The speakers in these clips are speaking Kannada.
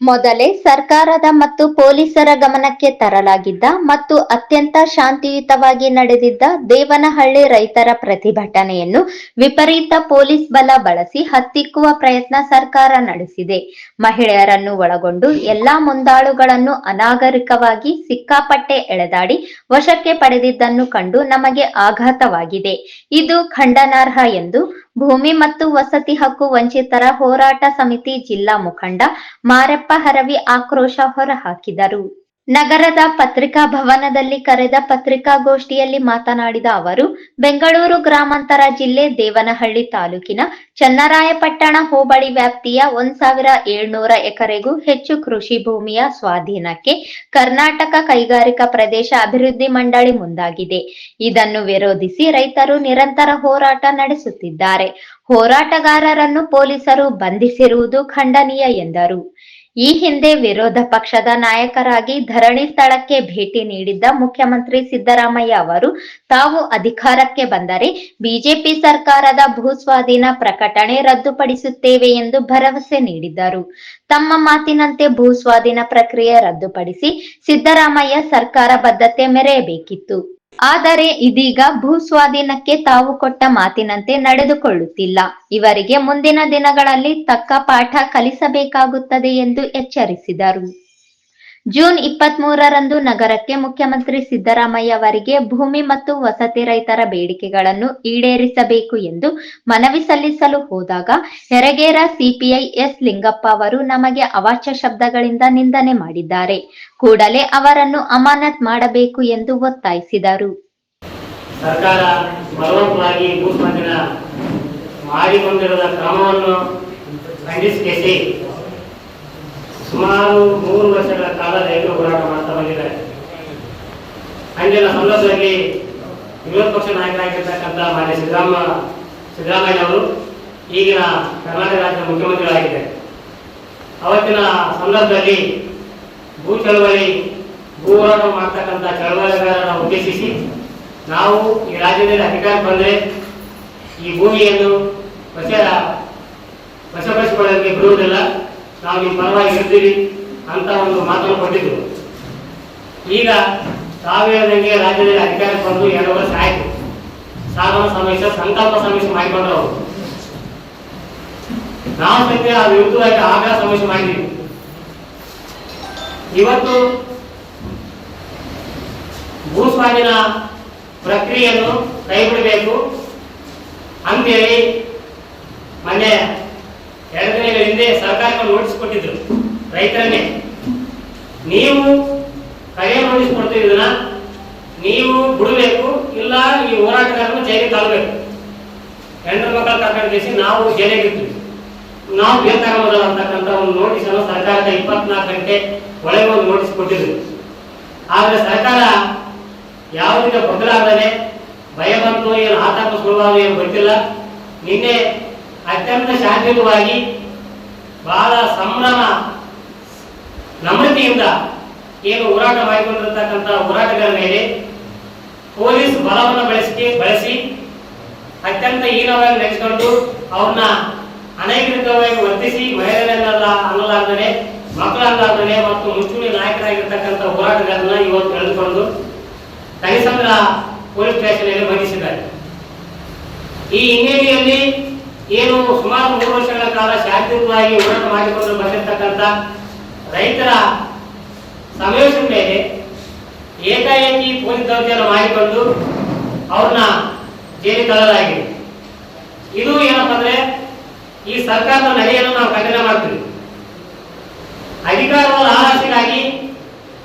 ಮೊದಲೇ ಸರ್ಕಾರದ ಮತ್ತು ಪೊಲೀಸರ ಗಮನಕ್ಕೆ ತರಲಾಗಿದ್ದ ಮತ್ತು ಅತ್ಯಂತ ಶಾಂತಿಯುತವಾಗಿ ನಡೆದಿದ್ದ ದೇವನಹಳ್ಳಿ ರೈತರ ಪ್ರತಿಭಟನೆಯನ್ನು ವಿಪರೀತ ಪೊಲೀಸ್ ಬಲ ಬಳಸಿ ಹತ್ತಿಕ್ಕುವ ಪ್ರಯತ್ನ ಸರ್ಕಾರ ನಡೆಸಿದೆ. ಮಹಿಳೆಯರನ್ನು ಒಳಗೊಂಡು ಎಲ್ಲಾ ಮುಂದಾಳುಗಳನ್ನು ಅನಾಗರಿಕವಾಗಿ ಸಿಕ್ಕಾಪಟ್ಟೆ ಎಳೆದಾಡಿ ವಶಕ್ಕೆ ಪಡೆದಿದ್ದನ್ನು ಕಂಡು ನಮಗೆ ಆಘಾತವಾಗಿದೆ. ಇದು ಖಂಡನಾರ್ಹ ಎಂದು ಭೂಮಿ ಮತ್ತು ವಸತಿ ಹಕ್ಕು ವಂಚಿತರ ಹೋರಾಟ ಸಮಿತಿ ಜಿಲ್ಲಾ ಮುಖಂಡ ಮಾರಪ್ಪ ಹರವಿ ಆಕ್ರೋಶ ಹೊರಹಾಕಿದರು. ನಗರದ ಪತ್ರಿಕಾ ಭವನದಲ್ಲಿ ಕರೆದ ಪತ್ರಿಕಾಗೋಷ್ಠಿಯಲ್ಲಿ ಮಾತನಾಡಿದ ಅವರು, ಬೆಂಗಳೂರು ಗ್ರಾಮಾಂತರ ಜಿಲ್ಲೆ ದೇವನಹಳ್ಳಿ ತಾಲೂಕಿನ ಚನ್ನರಾಯಪಟ್ಟಣ ಹೋಬಳಿ ವ್ಯಾಪ್ತಿಯ ಒಂದ್ ಸಾವಿರ ಏಳ್ನೂರ ಎಕರೆಗೂ ಹೆಚ್ಚು ಕೃಷಿ ಭೂಮಿಯ ಸ್ವಾಧೀನಕ್ಕೆ ಕರ್ನಾಟಕ ಕೈಗಾರಿಕಾ ಪ್ರದೇಶ ಅಭಿವೃದ್ಧಿ ಮಂಡಳಿ ಮುಂದಾಗಿದೆ. ಇದನ್ನು ವಿರೋಧಿಸಿ ರೈತರು ನಿರಂತರ ಹೋರಾಟ ನಡೆಸುತ್ತಿದ್ದಾರೆ. ಹೋರಾಟಗಾರರನ್ನು ಪೊಲೀಸರು ಬಂಧಿಸಿರುವುದು ಖಂಡನೀಯ ಎಂದರು. ಈ ಹಿಂದೆ ವಿರೋಧ ಪಕ್ಷದ ನಾಯಕರಾಗಿ ಧರಣಿ ಸ್ಥಳಕ್ಕೆ ಭೇಟಿ ನೀಡಿದ್ದ ಮುಖ್ಯಮಂತ್ರಿ ಸಿದ್ದರಾಮಯ್ಯ ಅವರು ತಾವು ಅಧಿಕಾರಕ್ಕೆ ಬಂದರೆ ಬಿಜೆಪಿ ಸರ್ಕಾರದ ಭೂಸ್ವಾಧೀನ ಪ್ರಕಟಣೆ ರದ್ದುಪಡಿಸುತ್ತೇವೆ ಎಂದು ಭರವಸೆ ನೀಡಿದ್ದರು. ತಮ್ಮ ಮಾತಿನಂತೆ ಭೂಸ್ವಾಧೀನ ಪ್ರಕ್ರಿಯೆ ರದ್ದುಪಡಿಸಿ ಸಿದ್ದರಾಮಯ್ಯ ಸರ್ಕಾರ ಬದ್ಧತೆ ಮೆರೆಯಬೇಕಿತ್ತು. ಆದರೆ ಇದೀಗ ಭೂಸ್ವಾಧೀನಕ್ಕೆ ತಾವು ಕೊಟ್ಟ ಮಾತಿನಂತೆ ನಡೆದುಕೊಳ್ಳುತ್ತಿಲ್ಲ. ಇವರಿಗೆ ಮುಂದಿನ ದಿನಗಳಲ್ಲಿ ತಕ್ಕ ಪಾಠ ಕಲಿಸಬೇಕಾಗುತ್ತದೆ ಎಂದು ಎಚ್ಚರಿಸಿದರು. ಜೂನ್ ಇಪ್ಪತ್ತ್ ಮೂರರಂದು ನಗರಕ್ಕೆ ಮುಖ್ಯಮಂತ್ರಿ ಸಿದ್ದರಾಮಯ್ಯ ಅವರಿಗೆ ಭೂಮಿ ಮತ್ತು ವಸತಿ ರೈತರ ಬೇಡಿಕೆಗಳನ್ನು ಈಡೇರಿಸಬೇಕು ಎಂದು ಮನವಿ ಸಲ್ಲಿಸಲು ಹೋದಾಗ ಹೆರಗೇರ ಸಿಪಿಐ ಎಸ್ ಲಿಂಗಪ್ಪ ಅವರು ನಮಗೆ ಅವಾಚ್ಯ ಶಬ್ದಗಳಿಂದ ನಿಂದನೆ ಮಾಡಿದ್ದಾರೆ. ಕೂಡಲೇ ಅವರನ್ನು ಅಮಾನತ್ ಮಾಡಬೇಕು ಎಂದು ಒತ್ತಾಯಿಸಿದರು. ಸರ್ಕಾರ ಬಲವಂತವಾಗಿ ಭೂಸ್ಪಂದನ ಮಾಡಿಕೊಂಡಿರುವ ಕ್ರಮವನ್ನು ಸುಮಾರು ಮೂರು ವರ್ಷಗಳ ಕಾಲ ರೈತರು ಹೋರಾಟ ಮಾಡ್ತಾ ಬಂದಿದ್ದಾರೆ ಅಂದಿನ ಸಂದರ್ಭದಲ್ಲಿ ವಿರೋಧ ಪಕ್ಷ ನಾಯಕರಾಗಿರ್ತಕ್ಕಂಥ ಮಾನ್ಯ ಸಿದ್ದರಾಮ ಸಿದ್ದರಾಮಯ್ಯ ಅವರು ಈಗಿನ ಕರ್ನಾಟಕ ರಾಜ್ಯದ ಮುಖ್ಯಮಂತ್ರಿಗಳಾಗಿದ್ದಾರೆ. ಅವತ್ತಿನ ಸಂದರ್ಭದಲ್ಲಿ ಭೂ ಚಳವಳಿ, ಭೂ ಹೋರಾಟ ಮಾಡ್ತಕ್ಕಂಥ ಚಳವಳಿಗಾರರನ್ನು ಉದ್ದೇಶಿಸಿ ನಾವು ಈ ರಾಜ್ಯದಲ್ಲಿ ಅಧಿಕಾರ ಬಂದರೆ ಈ ಭೂಮಿಯನ್ನು ವಶ, ವಶಪಡಿಸಿಕೊಳ್ಳೋದಕ್ಕೆ ಬಿಡುವುದಿಲ್ಲ. ನಾವು ನಿಮ್ಮ ಪರವಾಗಿ ಅಂತ ಒಂದು ಮಾತನ್ನು ಕೊಟ್ಟಿದ್ದರು ಈಗ ತಾವು ಹೇಳಿದಂಗೆ ರಾಜ್ಯದಲ್ಲಿ ಅಧಿಕಾರಕ್ಕೆ ಬಂದು ಎರಡು ವರ್ಷ ಆಯ್ತು. ಸಾಧನ ಸಮೀಕ್ಷೆ ಸಂಕಲ್ಪ ಸಮೀಕ್ಷೆ ಮಾಡಿಕೊಂಡ್ರು ಅವರು. ನಾವು ಸದ್ಯ ವಿರುದ್ಧವಾಗಿ ಆಗ್ರಹ ಸಮೀಕ್ಷೆ ಮಾಡಿದ್ದೀವಿ ಇವತ್ತು ಭೂಸ್ವಾಧೀನ ಪ್ರಕ್ರಿಯೆಯನ್ನು ಕೈಬಿಡಬೇಕು. ಅಂತೇಳಿ ಮೊನ್ನೆ ಎರಡು ದಿನಗಳ ಹಿಂದೆ ಸರ್ಕಾರಕ್ಕೆ ನೋಟಿಸ್ ಕೊಟ್ಟಿದ್ರು ರೈತರನ್ನೇ. ನೀವು ಕರೆ ನೋಟಿಸ್ ಕೊಡ್ತಿದ್ದನ್ನ ನೀವು ಬಿಡಬೇಕು, ಇಲ್ಲ, ಈ ಹೋರಾಟಗಾರರನ್ನು ಜೈಲಿಗೆ ತರಬೇಕು. ಹೆಣ್ಣು ಮಕ್ಕಳ ಕರ್ಕೊಂಡು ನಾವು ಜೈಲಿಗೆ ಇರ್ತೀವಿ ನಾವು ಬೇಕಾಗಬಹುದು ಅಂತಕ್ಕಂಥ ಒಂದು ನೋಟಿಸ್ ಅನ್ನು ಸರ್ಕಾರದ ಇಪ್ಪತ್ನಾಲ್ಕು ಗಂಟೆ ಒಳಗೆ ಒಂದು ನೋಟಿಸ್ ಕೊಟ್ಟಿದ್ರು ಆದರೆ ಸರ್ಕಾರ ಯಾವುದೇ ಬದಲಾಗದೆ ಭಯ ಬಂತು ಏನು ಆತಂಕ ಸುಲಭ ಏನು ಗೊತ್ತಿಲ್ಲ. ನಿನ್ನೆ ಅತ್ಯಂತ ಶಾಂತಿಯುತವಾಗಿ ಬಹಳ ಸಂಭ್ರಮ, ನಮ್ರತೆಯಿಂದ ಏನು ಹೋರಾಟ ಮಾಡಿಕೊಂಡಿರ್ತಕ್ಕಂಥ ಹೋರಾಟಗಾರ ಮೇಲೆ ಪೊಲೀಸ್ ಬಲವನ್ನು ಬಳಸಿ ಬಳಸಿ ಅತ್ಯಂತ ಹೀನವಾಗಿ ನಡೆಸಿಕೊಂಡು ಅವ್ರನ್ನ ಅನೈಕೃತವಾಗಿ ವರ್ತಿಸಿ ಮಹಿಳೆಯರನ್ನೆಲ್ಲ ಅನ್ನಲಾರ್ದನೆ ಮಕ್ಕಳಲ್ಲಾರ್ದನೆ ಮತ್ತು ಮುಂಚೂಣಿ ನಾಯಕರಾಗಿರ್ತಕ್ಕಂಥ ಹೋರಾಟಗಾರನ್ನ ಇವತ್ತು ಎಳೆದುಕೊಂಡು ತನಿಸಂದ್ರ ಪೊಲೀಸ್ ಸ್ಟೇಷನ್ ಬಂಧಿಸಿದ್ದಾರೆ. ಈ ಹಿನ್ನೆಲೆಯಲ್ಲಿ ಏನು ಸುಮಾರು ಮೂರು ವರ್ಷಗಳ ಕಾಲ ಶಾಂತಿಯುತವಾಗಿ ಹೋರಾಟ ಮಾಡಿಕೊಂಡು ಬಂದಿರತಕ್ಕಂಥ ರೈತರ ಸಮಾವೇಶದ ಮೇಲೆ ಏಕಾಏಕಿ ಪೊಲೀಸ್ ದೌರ್ಜನ್ಯ ಮಾಡಿಕೊಂಡು ಅವ್ರನ್ನ ಜೈಲಿಗೆ ತಳ್ಳಲಾಗಿದೆ. ಇದು ಏನಪ್ಪ ಅಂದ್ರೆ ಈ ಸರ್ಕಾರದ ನಡೆಯನ್ನು ನಾವು ಖಂಡನೆ ಮಾಡ್ತೀವಿ. ಅಧಿಕಾರದ ಆರಾಸಿಗಾಗಿ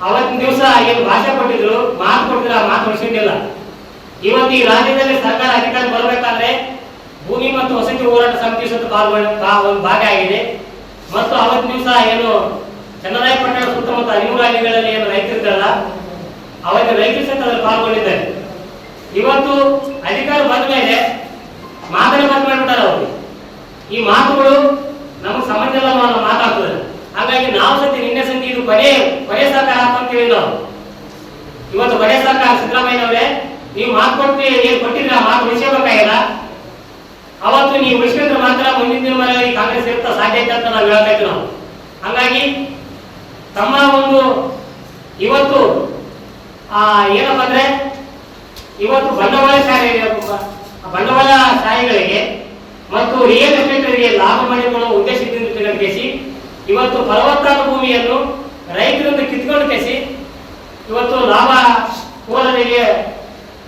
ಅವತ್ತಿನ ದಿವಸ ಏನು ಭಾಷೆ ಕೊಟ್ಟಿದ್ರು, ಮಾತು ಕೊಟ್ಟಿದ್ರು, ಆ ಮಾತು ಉಳಿಸಿದ್ದಿಲ್ಲ ಇವತ್ತು ಈ ರಾಜ್ಯದಲ್ಲಿ ಸರ್ಕಾರ ಅಧಿಕಾರ ಬರಬೇಕಾದ್ರೆ ಭೂಮಿ ಮತ್ತು ವಸತಿ ಹೋರಾಟ ಸಮಿತಿ ಒಂದು ಭಾಗ ಆಗಿದೆ. ಮತ್ತು ಅವತ್ತಿನ ದಿವಸ ಏನು ಚನ್ನರಾಯಪಟ್ಟಣ ಸುತ್ತಮುತ್ತ ಹದಿಮೂರು ಹಳ್ಳಿಗಳಲ್ಲಿ ಏನು ರೈತರಿದ್ದಲ್ಲ ಅವತ್ತಿನ ರೈತರು ಸಹಿತ ಅದರಲ್ಲಿ ಪಾಲ್ಗೊಂಡಿದ್ದಾರೆ. ಇವತ್ತು ಅಧಿಕಾರ ಬಂದ ಮೇಲೆ ಮಾತನ್ನ ಬಂದ್ ಮಾಡ್ಬಿಟ್ಟಾರ ಅವರು. ಈ ಮಾತುಗಳು ನಮಗೆ ಸಮಾಜದಲ್ಲ ಮಾತಾಡ್ತದೆ ಹಾಗಾಗಿ ನಾವು ಸತಿ ನಿನ್ನೆ ಸತಿ ಇದು ಕೊನೆ ಕೊನೆ ಸರ್ಕಾರ ಹಾಕೊಂತೀವಿ ನಾವು. ಇವತ್ತು ಕೊನೆ ಸರ್ಕಾರ ಸಿದ್ದರಾಮಯ್ಯನವರೇ, ನೀವು ಮಾತು ಕೊಟ್ಟು ಏನು ಕೊಟ್ಟಿದ್ರೆ ಆ ಮಾತು ಉಳಿಸಬೇಕಾಗಿಲ್ಲ ಅವತ್ತು ನೀವು ಉಳಿಸ್ಕೊಂಡ್ರೆ ಮಾತ್ರ ಮುಂದಿನ ದಿನಗಳಲ್ಲಿ ಕಾಂಗ್ರೆಸ್ ಇರ್ತಾ ಸಾಧ್ಯತೆ ಅಂತ ನಾವು ಹೇಳ್ತಾ ಇದ್ವಿ ನಾವು. ಹಂಗಾಗಿ ತಮ್ಮ ಒಂದು ಇವತ್ತು ಏನಪ್ಪ ಅಂದ್ರೆ ಇವತ್ತು ಬಂಡವಾಳಶಾಹಿ ಬಂಡವಾಳಶಾಹಿಗಳಿಗೆ ಮತ್ತು ರಿಯಲ್ ಎಸ್ಟೇಟ್ಗಳಿಗೆ ಲಾಭ ಮಾಡಿಕೊಳ್ಳುವ ಉದ್ದೇಶದಿಂದ ತಿರುಗಿಸಿ ಇವತ್ತು ಫಲವತ್ತಾದ ಭೂಮಿಯನ್ನು ರೈತರಿಂದ ಕಿತ್ಕೊಂಡು ಕೇಸಿ ಇವತ್ತು ಲಾಭ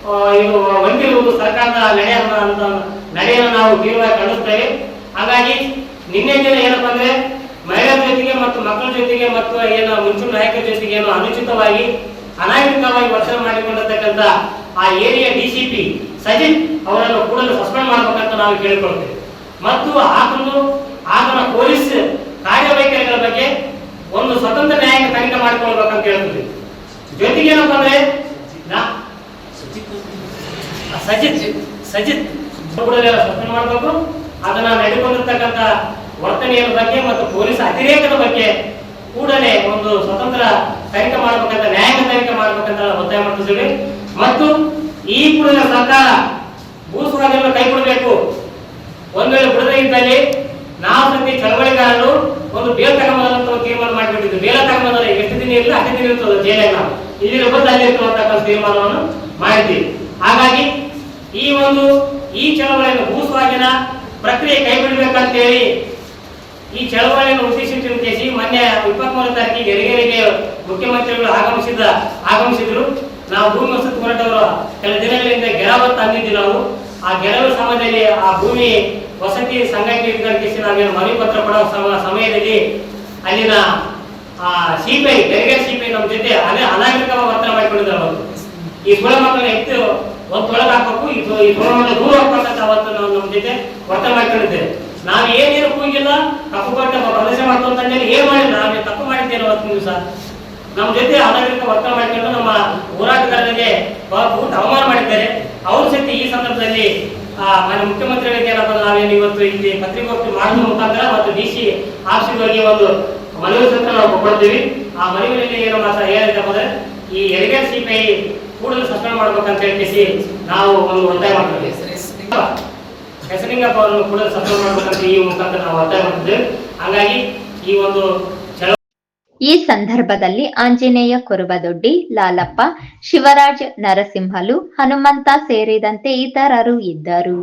ಆ, ಇದು ಹೊಂದಿರುವುದು ಸರ್ಕಾರದ ನಡೆಯ ನಡೆಯನ್ನು ನಾವು ತೀವ್ರವಾಗಿ ಖಂಡಿಸ್ತೇವೆ ಹಾಗಾಗಿ ನಿನ್ನೆ ದಿನ ಏನಪ್ಪ ಅಂದ್ರೆ ಮಹಿಳೆಯರ ಜೊತೆಗೆ ಮತ್ತು ಮಕ್ಕಳ ಜೊತೆಗೆ ಮತ್ತು ಏನು ಮುಂಚೂಣಿ ನಾಯಕರ ಜೊತೆಗೆ ಏನು ಅನುಚಿತವಾಗಿ ಅನಾಗರಿಕವಾಗಿ ವರ್ತನೆ ಮಾಡಿಕೊಂಡಿರ್ತಕ್ಕಂಥ ಆ ಏರಿಯಾ ಡಿಸಿಪಿ ಸಜಿತ್ ಅವರನ್ನು ಕೂಡಲೇ ಸಸ್ಪೆಂಡ್ ಮಾಡಬೇಕಂತ ನಾವು ಕೇಳಿಕೊಳ್ತೇವೆ ಮತ್ತು ಆತನು ಆತನ ಪೊಲೀಸ್ ಕಾರ್ಯವೈಖರಿಗಳ ಬಗ್ಗೆ ಒಂದು ಸ್ವತಂತ್ರ ನ್ಯಾಯಾಂಗ ತನಿಖೆ ಮಾಡಿಕೊಳ್ಬೇಕಂತ ಹೇಳ್ತೀವಿ ಜೊತೆಗೆ ಏನಪ್ಪ ಅಂದ್ರೆ ಸಜಿತ್ ಸಜಿತ್ ಕೂಡಲೇ ಸಸ್ಪೆಂಡ್ ಮಾಡಬೇಕು. ಅದನ್ನ ನಡೆದುಕೊಂಡಿರ್ತಕ್ಕಂಥ ವರ್ತನೆಯ ಬಗ್ಗೆ ಮತ್ತು ಪೊಲೀಸ್ ಅತಿರೇಕದ ಬಗ್ಗೆ ಕೂಡಲೇ ಒಂದು ಸ್ವತಂತ್ರ ತನಿಖೆ ಮಾಡಬೇಕಂತ, ನ್ಯಾಯಾಂಗ ತನಿಖೆ ಮಾಡಬೇಕಂತ ಒತ್ತಾಯ ಮಾಡ್ತಿದ್ದೇವೆ. ಮತ್ತು ಈ ಕೂಡಲೇ ಸರ್ಕಾರ ಭೂ ಕೈ ಕೊಡಬೇಕು ಒಂದ್ ವೇಳೆ ಬಿಡದೇ ಇದ್ದಲ್ಲಿ ನಾವು ಪ್ರತಿ ಚಳವಳಿಗಾರರು ಒಂದು ಬೇಲ್ ತಗೊಂಬಂದಂತ ಒಂದು ತೀರ್ಮಾನ ಮಾಡಿಬಿಟ್ಟಿದ್ದು ಬೇಲ ತಗೊಂಬಂದ್ರೆ ಎಷ್ಟು ದಿನ ಇರಲಿ ಅಷ್ಟೇ ದಿನ ಇರ್ತದೆ ಜೈಲಾಗ ನಾವು. ಇಲ್ಲಿ ಇರ್ಬೋದು ಅಲ್ಲಿ ಇರ್ತಕ್ಕಂಥ ತೀರ್ಮಾನವನ್ನು ಮಾಡಿದ್ವಿ. ಹಾಗಾಗಿ ಈ ಒಂದು ಈ ಚಳವಳಿಯನ್ನು ಭೂ ಸ್ವಾಧೀನ ಪ್ರಕ್ರಿಯೆ ಕೈ ಬಿಡಬೇಕಂತೇಳಿ ಈ ಚಳವಳಿಯನ್ನು ಉದ್ದೇಶಿಸಿ ಮೊನ್ನೆ ಮೊನ್ನೆ ಮೂರನೇ ತಾರೀಕಿಗೆ ಹೆರಿಗೆರೆಗೆ ಮುಖ್ಯಮಂತ್ರಿಗಳು ಆಗಮಿಸಿದ ಆಗಮಿಸಿದ್ರು. ನಾವು ಭೂಮಿ ವಸತಿ ಹೋರಾಟವರು ಕೆಲ ದಿನಗಳಿಂದ ಗೆಲವ ಅಂದಿದ್ವಿ ನಾವು. ಆ ಗೆಲವ ಸಮಯದಲ್ಲಿ ಆ ಭೂಮಿ ವಸತಿ ಸಂಘಟನೆ ನಾವೇನು ಮನವಿ ಪತ್ರ ಕೊಡೋ ಸಮಯದಲ್ಲಿ ಅಲ್ಲಿನ ಆ ಸಿಪಿಐ ತೆರಿಗೆ ಸಿಪಿಐ ನಮ್ಮ ಜೊತೆ ಅದೇ ಅನಾಗರಿಕ ಪತ್ರ ಮಾಡಿಕೊಂಡಿದ್ದಾರೆ ಅವರು. ಈ ಸುಳ ಮಕ್ಕಳನ್ನ ಎತ್ತು ಒಳಗೆ ಹಾಕ್ಬೇಕು ಈ ಸುಳ ದೂರ ಹೋಗ್ಬೇಕಂತ ಅವತ್ತು ನಾವು ನಮ್ಮ ಜೊತೆ ಪತ್ರ ಮಾಡ್ಕೊಂಡಿದ್ದೇವೆ. ನಾವು ಏನೇನು ಕೂಗಿಲ್ಲ? ತಪ್ಪು ಪಟ್ಟ ಪ್ರದರ್ಶನ ಮಾಡ್ಕೊಂತ ಏನ್ ಮಾಡಿಲ್ಲ ನಾವು ತಪ್ಪು ಮಾಡಿದ್ದೇನೆ ನೀವು ದಿವಸ. ನಮ್ಮ ಜೊತೆ ಆಡಳಿತ ವರ್ತನೆ ಮಾಡಿಕೊಂಡು ನಮ್ಮ ಹೋರಾಟಗಾರರಿಗೆ ಬಹುತ ಅವಮಾನ ಮಾಡಿದ್ದಾರೆ. ಅವ್ರ ಸತಿ ಈ ಸಂದರ್ಭದಲ್ಲಿ ಆ, ಮಾನ್ಯ ಮುಖ್ಯಮಂತ್ರಿಗಳಿಗೆ ಏನಪ್ಪ ನಾವೇನು ಇವತ್ತು ಇಲ್ಲಿ ಪತ್ರಿಕೋಷ್ಠಿ ಮಾಡುವ ಮುಖಾಂತರ ಮತ್ತು ಡಿ ಸಿ ಆಫೀಸ್ಗಳಿಗೆ ಒಂದು ಮನವಿ ಸಹ ನಾವು ಕೊಡ್ತೀವಿ. ಆ ಮನವಿಯಲ್ಲಿ ಏನು ಮಾತ್ರ ಅಂದ್ರೆ ಈ ಎಲ್ಗೆ ಸಿಪಿಐ ಕೂಡಲೇ ಸಸ್ಪೆಂಡ್ ಮಾಡ್ಬೇಕಂತ ಹೇಳಿ ನಾವು ಒಂದು ಒತ್ತಾಯ ಮಾಡ್ತೀವಿ. ಹೆಸರಿಂಗಪ್ಪ ಅವರನ್ನು ಕೂಡ ಸಪೋರ್ಟ್ ಮಾಡಬೇಕಂತ ಈ ಮುಖಾಂತರ ನಾವು ಒತ್ತಾಯ ಮಾಡಿದ್ದೇವೆ ಹಾಗಾಗಿ ಈ ಒಂದು ಈ ಸಂದರ್ಭದಲ್ಲಿ ಆಂಜನೇಯ ಕುರುಬದೊಡ್ಡಿ, ಲಾಲಪ್ಪ, ಶಿವರಾಜ್, ನರಸಿಂಹಲು, ಹನುಮಂತ ಸೇರಿದಂತೆ ಇತರರು ಇದ್ದರು.